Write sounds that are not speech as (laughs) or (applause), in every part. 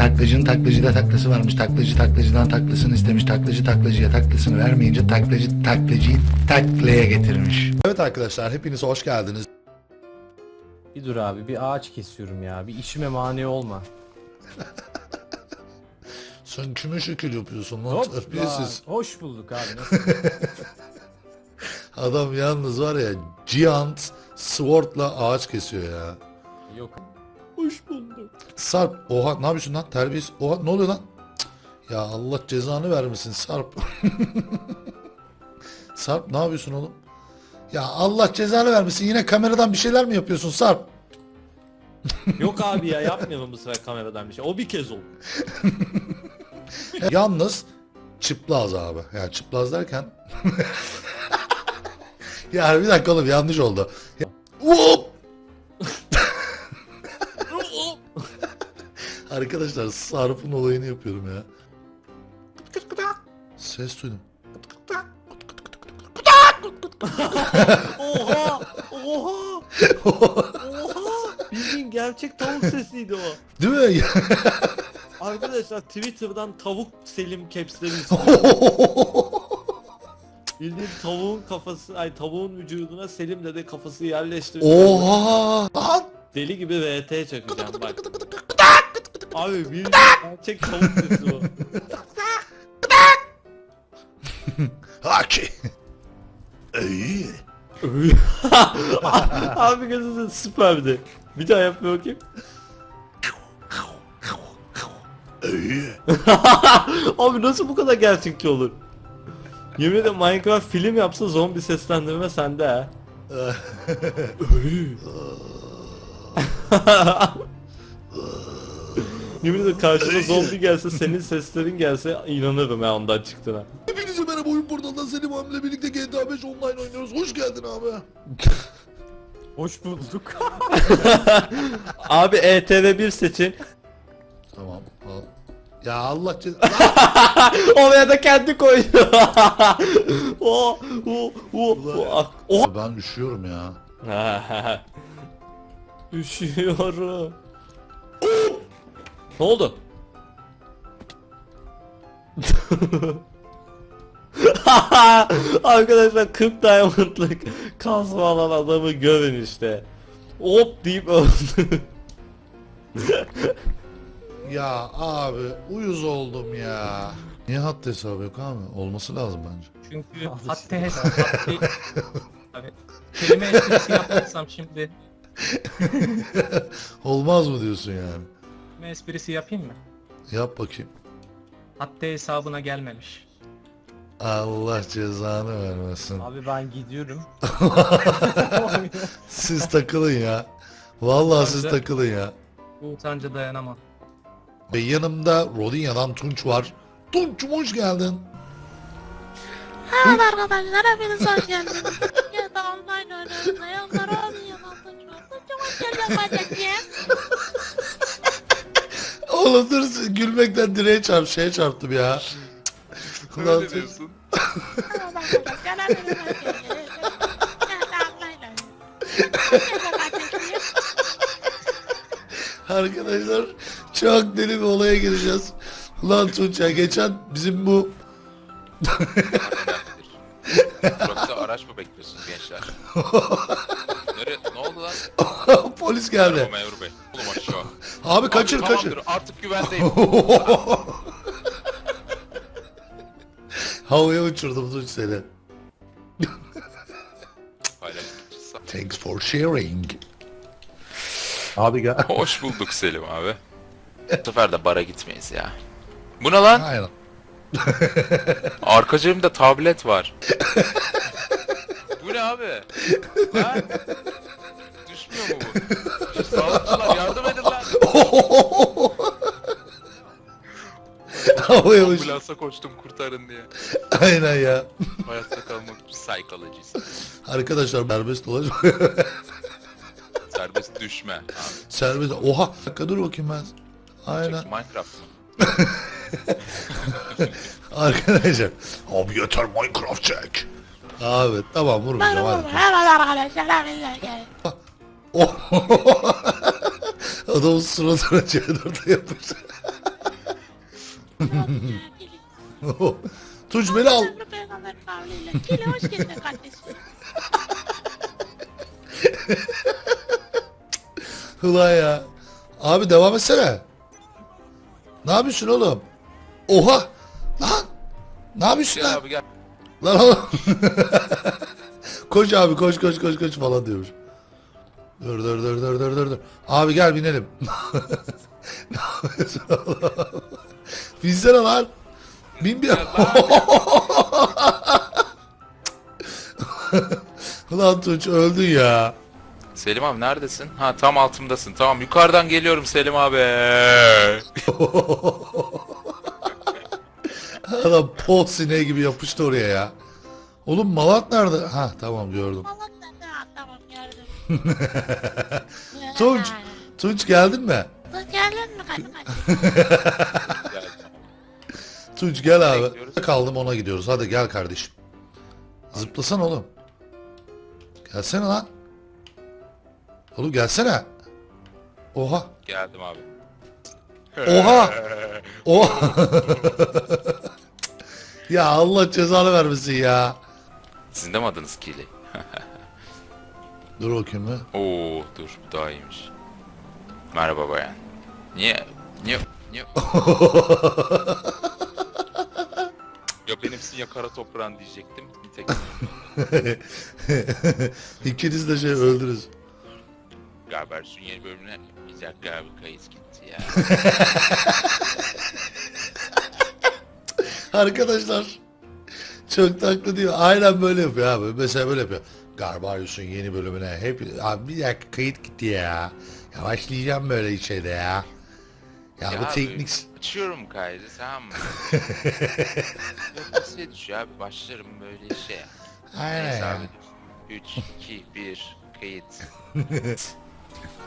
Taklacının taklacıda taklası varmış. Taklacı taklacıdan taklasını istemiş. Taklacı taklacıya taklasını vermeyince taklacı taklacıyı taklaya getirmiş. Evet arkadaşlar hepiniz hoş geldiniz. Bir dur abi bir ağaç kesiyorum ya. Bir işime mani olma. (laughs) Sen kime şekil yapıyorsun lan terbiyesiz. hoş bulduk abi. Nasıl? (laughs) Adam yalnız var ya giant sword'la ağaç kesiyor ya. Yok. Hoş bulduk. Sarp oha ne yapıyorsun lan? Terbiyesiz oha ne oluyor lan? Cık, ya Allah cezanı vermesin Sarp. (laughs) Sarp ne yapıyorsun oğlum? Ya Allah cezanı vermesin yine kameradan bir şeyler mi yapıyorsun Sarp? (laughs) Yok abi ya yapmayalım bu sefer kameradan bir şey. O bir kez oldu. (laughs) yalnız çıplaz abi. Ya çıplaz derken ya bir dakika oğlum yanlış oldu. ya, Arkadaşlar Sarp'ın olayını yapıyorum ya. Ses duydum. Oha! Oha! Oha! Bildiğin gerçek tavuk sesiydi o. Değil mi? (laughs) Arkadaşlar Twitter'dan tavuk Selim caps'leri (laughs) Bildiğin tavuğun kafası, ay tavuğun vücuduna Selim dede kafası yerleştirdi. Oha! Deli gibi VT çakacağım bak. Abi bildiğin gerçek tavuk sesi o. Haki. İyi. (laughs) Abi gözünüzün süperdi. Bir daha yap bir bakayım. İyi. (laughs) Abi nasıl bu kadar gerçekçi olur? Yemin ederim Minecraft film yapsa zombi seslendirme sende ha. (laughs) Yemin ederim karşıma zombi gelse senin seslerin gelse inanırım ya ondan çıktığına. Hepinize merhaba oyun portalından Selim abimle birlikte GTA 5 online oynuyoruz. Hoş geldin abi. (laughs) Hoş bulduk. (laughs) Abi E ETV1 seçin. Tamam. al. Ya Allah cez... (laughs) Oraya da kendi koydu. o o o o o. ben üşüyorum ya. Üşüyorum. Ne oldu? (laughs) Arkadaşlar 40 diamondlık kazma alan adamı görün işte. Hop deyip öldü. Ya abi uyuz oldum ya. Niye hat hesabı yok abi? Olması lazım bence. Çünkü hatta hesap hatta Abi, kelime esprisi yaparsam şimdi (laughs) Olmaz mı diyorsun yani? Kelime esprisi yapayım mı? Yap bakayım. Hatta hesabına gelmemiş. Allah cezanı vermesin. abi ben gidiyorum. (laughs) Siz takılın ya. Vallahi siz Bence- takılın ya. Bu utanca dayanamam. Ve yanımda Rodinya'dan Tunç var. Tunç'um hoş geldin. Merhaba arkadaşlar hepiniz hoş geldiniz. Ya da online oynuyoruz. Ayağımlar olmuyor. Çok hoş geldin bacakçığım. Oğlum dur gülmekten direğe çarp şeye çarptım ya. Ulan Tunç- Merhaba (laughs) arkadaşlar çok deli bir olaya gireceğiz. Ulan Tunç ya geçen bizim bu Durakta araç mı bekliyorsunuz gençler? (laughs) Nere, ne oldu lan? polis geldi. Merhaba memur bey. Abi kaçır Abi, kaçır. Tamamdır artık güvendeyim. (laughs) Havaya uçurdum Tunç seni. Thanks for sharing. Abi gel. (laughs) Hoş bulduk Selim abi. Bu sefer de bara gitmeyiz ya. Bu ne lan? Aynen. (laughs) Arka cebimde tablet var. Bu ne abi? Ha? Düşmüyor mu bu? (laughs) Sağlıkçılar yardım edin lan. (laughs) Havaya uç. Ambulansa koştum kurtarın diye. Aynen ya. Hayatta kalmak psikolojisi. Arkadaşlar serbest dolaş. (laughs) Serbest düşme. Abi. serbest. Oha. Bir dakika dur bakayım ben. Aynen. Minecraft mı? Arkadaşlar. Abi yeter Minecraft çek. Abi tamam vurmayacağım hadi. merhaba arkadaşlar Oh. (laughs) Adamın suratına C4'e yapmış. (laughs) Tunç beni al. Ömrü peygamberin kavliyle. Kili hoş geldin kardeşim. (laughs) Ulan ya. Abi devam etsene. Ne yapıyorsun oğlum? Oha. Lan. Ne yapıyorsun lan? abi gel. Lan oğlum. koş abi koş koş koş koş falan diyormuş. Dur dur dur dur dur dur dur. Abi gel binelim. ne yapıyorsun oğlum? Binsene lan. Bin bir. (laughs) Ulan Tunç öldün ya. Selim abi neredesin? Ha tam altımdasın. Tamam yukarıdan geliyorum Selim abi. (laughs) Adam pol sineği gibi yapıştı oraya ya. Oğlum Malat nerede? Ha tamam gördüm. (laughs) Tunç. Tunç geldin mi? Dur geldin mi kardeşim? Geldim. (laughs) Tunç gel abi. Bekliyoruz. Kaldım ona gidiyoruz. Hadi gel kardeşim. Zıplasana oğlum. Gelsene lan. Oğlum gelsene. Oha. Geldim abi. Oha. Oha. (laughs) ya Allah cezanı vermesin ya. Sizin de mi adınız Kili? Dur bakayım mı? Oo dur bu daha iyiymiş. Merhaba bayan. Niye? Niye? Niye? (laughs) ya benimsin ya kara toprağın diyecektim. Nitekim (laughs) İkiniz de şey galiba şu yeni bölümüne bir dakika bir kayıt gitti ya. (laughs) Arkadaşlar çok taklı diyor. Aynen böyle yapıyor abi. Mesela böyle yapıyor. Garbarius'un yeni bölümüne hep abi bir dakika kayıt gitti ya. Yavaşlayacağım böyle içeride ya. Ya, bu abi, teknik Açıyorum kaydı tamam mı? (laughs) Şey düşüyor abi başlarım böyle işe. aynen Neyse ya. abi. 3, 2, 1, kayıt.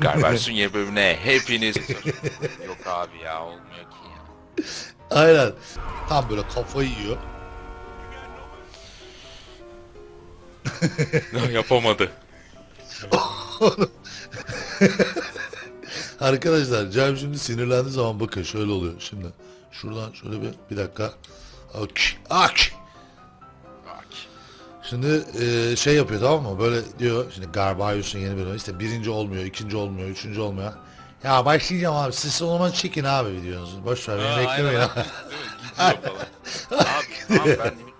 Garbars'ın yeni bölümüne hepiniz... (laughs) Yok abi ya olmuyor ki ya. Aynen. Tam böyle kafayı yiyor. (laughs) Yapamadı. (laughs) Arkadaşlar Cem şimdi sinirlendiği zaman bakın şöyle oluyor şimdi. Şuradan şöyle bir bir dakika. Ak, ak. Şimdi e, şey yapıyor tamam mı? Böyle diyor şimdi Garbarius'un yeni bölümü işte birinci olmuyor, ikinci olmuyor, üçüncü olmuyor. Ya başlayacağım abi siz o zaman çekin abi videonuzu. Boş ver beni beklemeyin. abi, (laughs) abi ben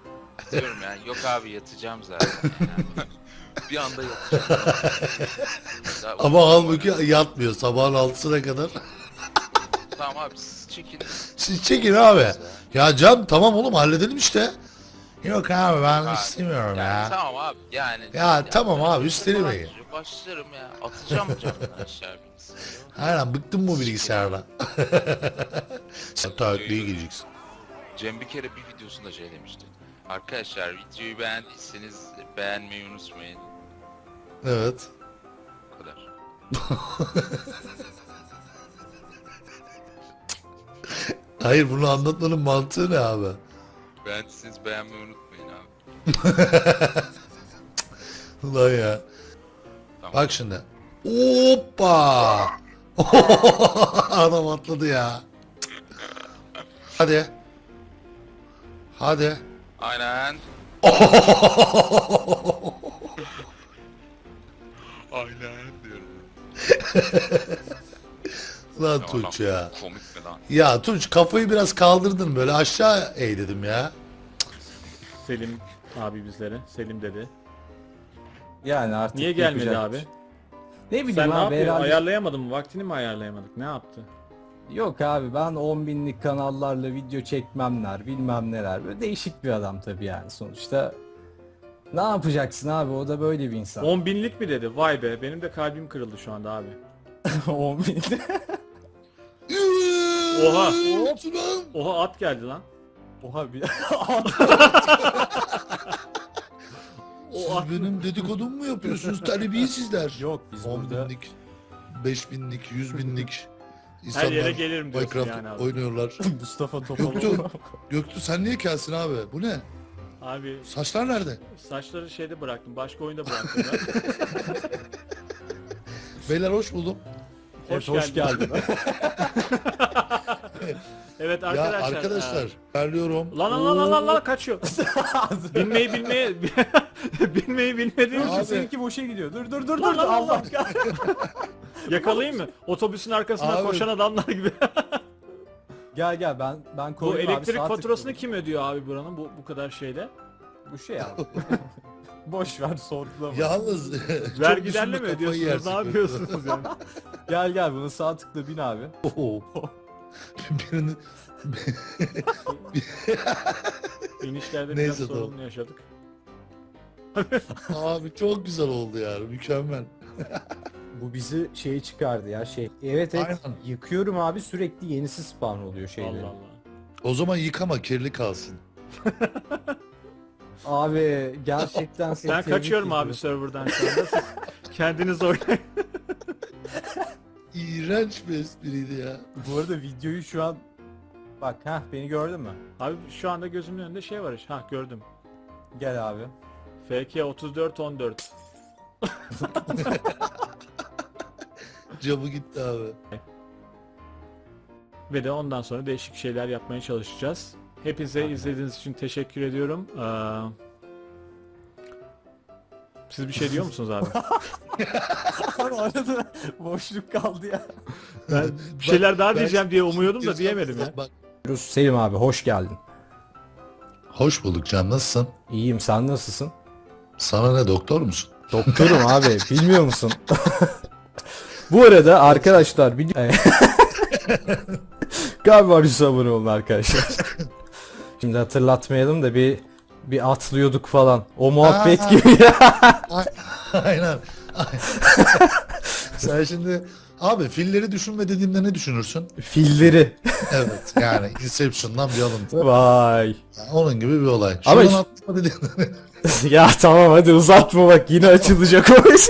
diyorum yani yok abi yatacağım zaten. Yani. bir anda yatacağım. Daha Ama uykum halbuki var. yatmıyor sabahın altısına kadar. Tamam abi siz çekin. Siz çekin abi. Ya Cem tamam oğlum halledelim işte. Yok abi ben Abi, istemiyorum Yani ya. tamam abi yani. Ya tamam abi, üstelemeyin. Başlarım, Başlarım ya. Atacağım camdan (laughs) aşağı bilgisayarı. Aynen bıktım bu bilgisayardan. (laughs) Sen taklaya gireceksin. Cem bir kere bir videosunda şey demişti. Arkadaşlar videoyu beğendiyseniz beğenmeyi unutmayın. Evet. Bu kadar. (laughs) Hayır bunu anlatmanın mantığı ne abi? Beğendiyseniz beğenmeyi unutmayın abi. (laughs) Ulan ya. Tamam. Bak şimdi. Hoppa. (laughs) Adam atladı ya. Hadi. Hadi. Aynen. (laughs) Aynen diyorum. (laughs) Lan Ya Tunç ya. Komik mi lan? Ya Tunç kafayı biraz kaldırdın böyle aşağı eğ dedim ya. Selim abi bizlere. Selim dedi. Yani artık Niye gelmedi yapacak abi? şey- Ne bileyim Sen ne abi yapıyorsun? herhalde. Ayarlayamadın mı? Vaktini mi ayarlayamadık? Ne yaptı? Yok abi ben 10 binlik kanallarla video çekmemler bilmem neler. Böyle değişik bir adam tabii yani sonuçta. Ne yapacaksın abi o da böyle bir insan. 10 binlik mi dedi? Vay be benim de kalbim kırıldı şu anda abi. (laughs) 10 bin. (laughs) Oha. Oha at geldi lan. Oha bir (laughs) Siz benim dedikodumu mu yapıyorsunuz terbiyesizler? Yok biz 10 burada binlik, 5 binlik, 100 binlik Her insanlar yere gelirim diyorsun Minecraft yani abi. oynuyorlar. (laughs) Mustafa Göktuğ, Topaloğlu. Göktuğ sen niye kelsin abi? Bu ne? Abi Saçlar nerede? saçları şeyde bıraktım. Başka oyunda bıraktım ben. Beyler hoş buldum. Hoş, Evet, hoş geldin. geldin. (laughs) (laughs) Evet ya arkadaşlar. arkadaşlar e, terliyorum. Lan lan lan lan lan lan kaçıyor. (laughs) Bilmeyi bilmeye (laughs) bilmeyi bilmediğimiz Abi. için Seninki boşa gidiyor. Dur dur dur dur. lan lan Allah kahretsin. yakalayayım mı? Otobüsün arkasından Abi. koşan adamlar gibi. Gel gel ben ben bu koyayım abi, elektrik faturasını kim ödüyor abi buranın bu bu kadar şeyle? Bu şey abi. Boş ver sorgulama. Yalnız çok Vergilerle düşünme, mi kafayı ödüyorsunuz? Ne yapıyorsunuz yani? Gel gel bunu sağ tıkla bin abi. Oo. (laughs) Birini (laughs) İnişlerde Neyse, biraz tamam. sorun yaşadık. (laughs) abi çok güzel oldu yani mükemmel. Bu bizi şeye çıkardı ya şey. Evet evet Aynen. yıkıyorum abi sürekli yenisi spawn oluyor şeylerin. Allah Allah. O zaman yıkama kirli kalsın. Abi gerçekten seni Ben tebrik kaçıyorum abi ediyorum. serverdan şu anda. Siz kendiniz oynayın. İğrenç bir espriydi ya. Bu arada videoyu şu an Bak ha beni gördün mü? Abi şu anda gözümün önünde şey var. işte. Ha gördüm. Gel abi. FK 3414. (laughs) Camı gitti abi. Ve de ondan sonra değişik şeyler yapmaya çalışacağız. Hepinize izlediğiniz için teşekkür ediyorum. Ee, siz bir şey diyor musunuz abi? (laughs) Abi arada boşluk kaldı ya. Ben bir şeyler daha Ben- diyeceğim diye umuyordum da diyemedim ya. Bak. Selim abi hoş geldin. Hoş bulduk Can nasılsın? İyiyim sen nasılsın? Sana ne doktor musun? Doktorum (laughs) abi bilmiyor musun? (laughs) Bu arada arkadaşlar bir Galiba bir abone olun arkadaşlar. Şimdi hatırlatmayalım da bir bir atlıyorduk falan. O muhabbet Aa. gibi (laughs) ya. Aynen. (laughs) Sen şimdi abi filleri düşünme dediğimde ne düşünürsün? Filleri. Evet yani Inception'dan bir alıntı. Vay. Yani onun gibi bir olay. Şu Ama an atma dediğimde (laughs) ya tamam hadi uzatma bak yine açılacak o iş.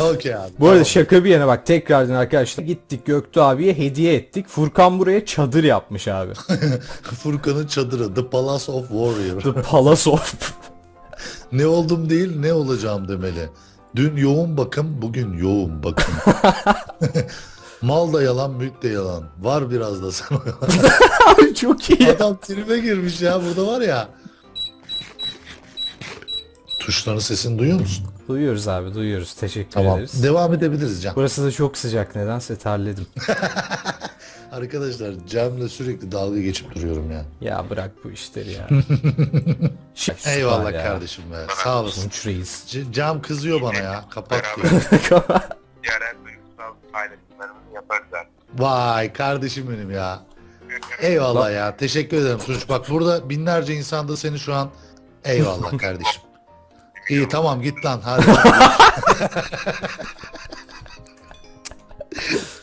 Okey abi. Bu arada tamam. şaka bir yana bak tekrardan arkadaşlar gittik Göktuğ abiye hediye ettik. Furkan buraya çadır yapmış abi. (laughs) Furkan'ın çadırı The Palace of Warrior. The Palace of. (laughs) ne oldum değil ne olacağım demeli. Dün yoğun bakım bugün yoğun bakım. (laughs) Mal da yalan mülk de yalan. Var biraz da sana. Abi çok iyi. Adam tribe girmiş ya burada var ya. Tuşların sesini duyuyor musun? Duyuyoruz abi duyuyoruz. Teşekkür Tamam. ederiz. Devam edebiliriz Can. Burası da çok sıcak nedense terledim. (laughs) Arkadaşlar Cem'le sürekli dalga geçip duruyorum ya. Ya bırak bu işleri ya. (laughs) Şey, Eyvallah ya. kardeşim be. Sağ olasın. Tunç Reis. C- Cam kızıyor bana ya. Kapat diyor. (laughs) Diğer duygusal paylaşımlarımızı yaparız. Vay kardeşim benim ya. Eyvallah ya. Teşekkür ederim Tunç. Bak burada binlerce insan da seni şu an eyvallah kardeşim. İyi tamam git lan hadi. (laughs)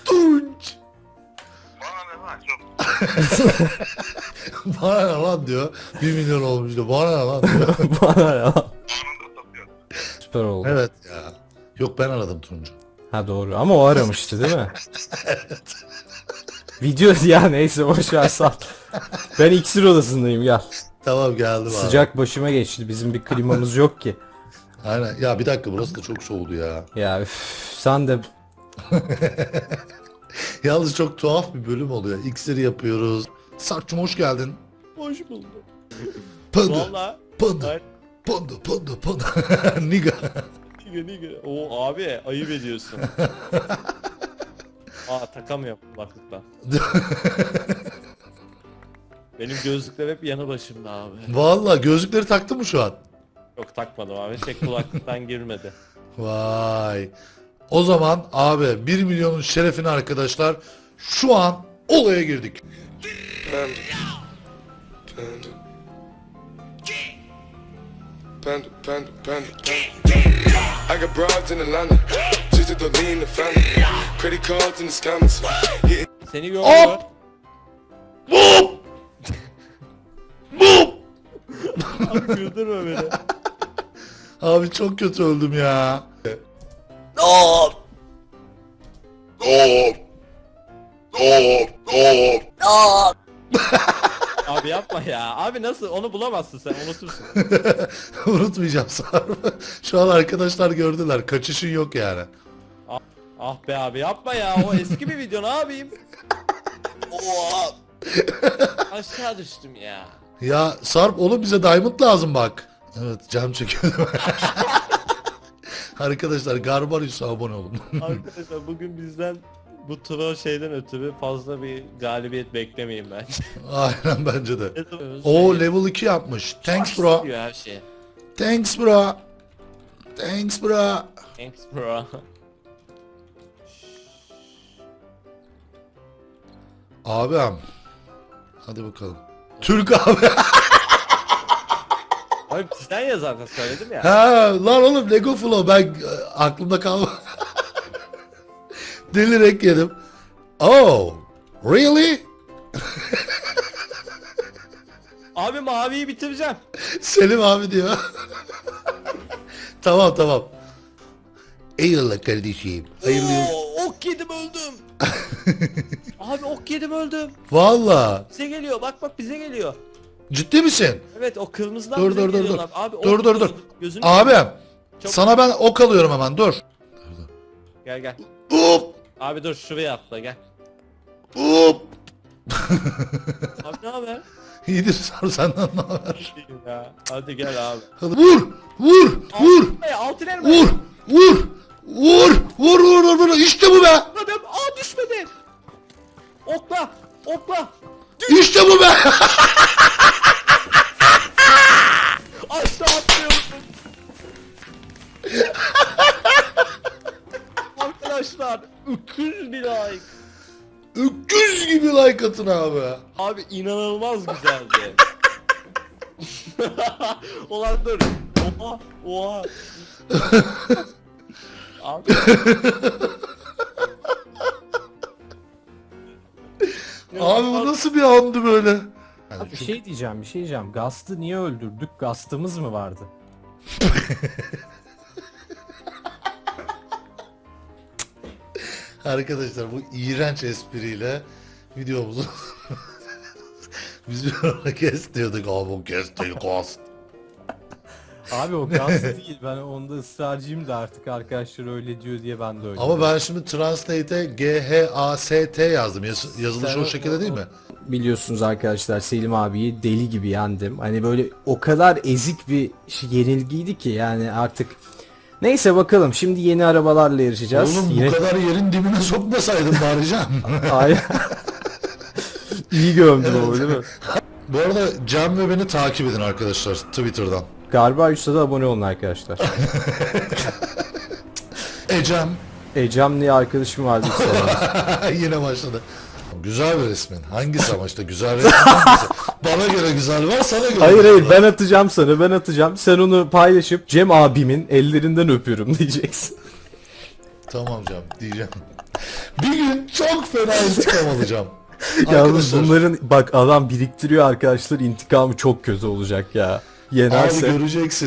Tunç. Bana ne var çok (laughs) Bana ne lan diyor. 1 milyon olmuş diyor. Bana ne lan diyor. (laughs) Bana ya. anında satıyor. Süper oldu. evet ya. Yok ben aradım Tunç'u. Ha doğru ama o aramıştı değil mi? Video ya neyse boş ver sal. Ben iksir odasındayım gel. Tamam geldim abi. Sıcak başıma geçti. Bizim bir klimamız yok ki. Aynen. Ya bir dakika burası da çok soğudu ya. Ya üf, sen de (laughs) Yalnız çok tuhaf bir bölüm oluyor. İksir yapıyoruz. Sarp'cum hoş geldin. Hoş bulduk. Panda, Valla. panda, Hayır. panda, panda, panda. (laughs) Niga. Niga niga. Oo abi ayıp ediyorsun. (laughs) Aa takamıyorum kulaklıktan. Benim gözlükler hep yanı başımda abi. Valla gözlükleri taktın mı şu an? Yok takmadım abi. Tek kulaklıktan girmedi. Vay. O zaman abi 1 milyonun şerefine arkadaşlar şu an olaya girdik. Panda. Panda. Panda, panda, panda, panda. I got broads in Atlanta. Just to lean the family. Credit cards in the scammers. Seni gördü. Boom! Boom! Abi güldürme beni. Abi çok kötü öldüm ya. Abi yapma ya. Abi nasıl? Onu bulamazsın sen. Unutursun. (laughs) Unutmayacağım Sarp. (laughs) Şu an arkadaşlar gördüler. Kaçışın yok yani. Ah be abi yapma ya. O eski bir video ne yapayım? Oha. (laughs) Aşağı düştüm ya. Ya Sarp oğlum bize diamond lazım bak. Evet cam çekiyor. (laughs) Arkadaşlar Garbarius'a abone olun. (laughs) Arkadaşlar bugün bizden bu troll şeyden ötürü fazla bir galibiyet beklemeyin bence. (laughs) Aynen bence de. O level 2 yapmış. Thanks bro. Diyor her şey. Thanks bro. Thanks bro. Thanks bro. Abim. Hadi bakalım. Türk abi. Abi bizden ya zaten söyledim ya. ha lan oğlum Lego Flow ben e, aklımda kalma. (laughs) Delirek yedim. Oh. Really? (laughs) Abi maviyi bitireceğim. Selim abi diyor. (laughs) tamam tamam. Eyvallah kardeşim. Hayırlı Oo, ok yedim öldüm. Abi ok yedim öldüm. Valla. Bize geliyor bak bak bize geliyor. Ciddi misin? Evet o kırmızıdan Dur, bize dur, dur, geliyorlar. dur. Abi, Dur, dur, dur. gözün- Gözünü Abim. Çok- Sana ben ok alıyorum hemen dur. Gel gel. Up. Abi dur şuraya atla gel. Up. Abi ne haber? İyidir sar senden ne haber? ya. Hadi gel abi. Vur. Vur. Vur. Altın elma, altın elma. Vur. Vur. Vur. Vur vur vur vur. İşte bu be. Atladım. Aa düşmedi. Okla. Okla. İşte bu be. (laughs) Aşağı atlıyorsun. (laughs) Arkadaşlar öküz bir like. Öküz gibi like atın abi. Abi inanılmaz güzeldi. (laughs) Ulan dur. Oha. Oha. Abi. Abi bu nasıl bir andı böyle? Abi bir şey diyeceğim bir şey diyeceğim. Gast'ı niye öldürdük? Gast'ımız mı vardı? (laughs) Arkadaşlar bu iğrenç espriyle videomuzu (laughs) biz bir (laughs) kes diyorduk abi o kes değil ghost. Abi o Gast değil. Ben onda ısrarcıyım da artık arkadaşlar öyle diyor diye ben de öyle. Ama ben şimdi translate'e G H A S T yazdım. Yaz- yazılışı Sen o şekilde değil mi? Biliyorsunuz arkadaşlar Selim abiyi deli gibi yendim. Hani böyle o kadar ezik bir şey- yenilgiydi ki yani artık Neyse bakalım şimdi yeni arabalarla yarışacağız. Oğlum Yine bu kadar yerin dibine sokmasaydın bari Can. (laughs) Ay. İyi gömdüm ama değil mi? bu arada Can ve beni takip edin arkadaşlar Twitter'dan. Garbarius'a da abone olun arkadaşlar. (laughs) Ecem Ecem diye arkadaşım vardı sene. (laughs) yine başladı. Güzel bir resmin. Hangisi ama işte güzel (laughs) resmin hangisi? Bana göre güzel var sana göre Hayır güzel hayır var. ben atacağım sana ben atacağım. Sen onu paylaşıp Cem abimin ellerinden öpüyorum diyeceksin. Tamam Can diyeceğim. Bir gün çok fena intikam alacağım. Yalnız Arkadaşlar, bunların bak adam biriktiriyor arkadaşlar intikamı çok kötü olacak ya. Abi Yenerse. göreceksin.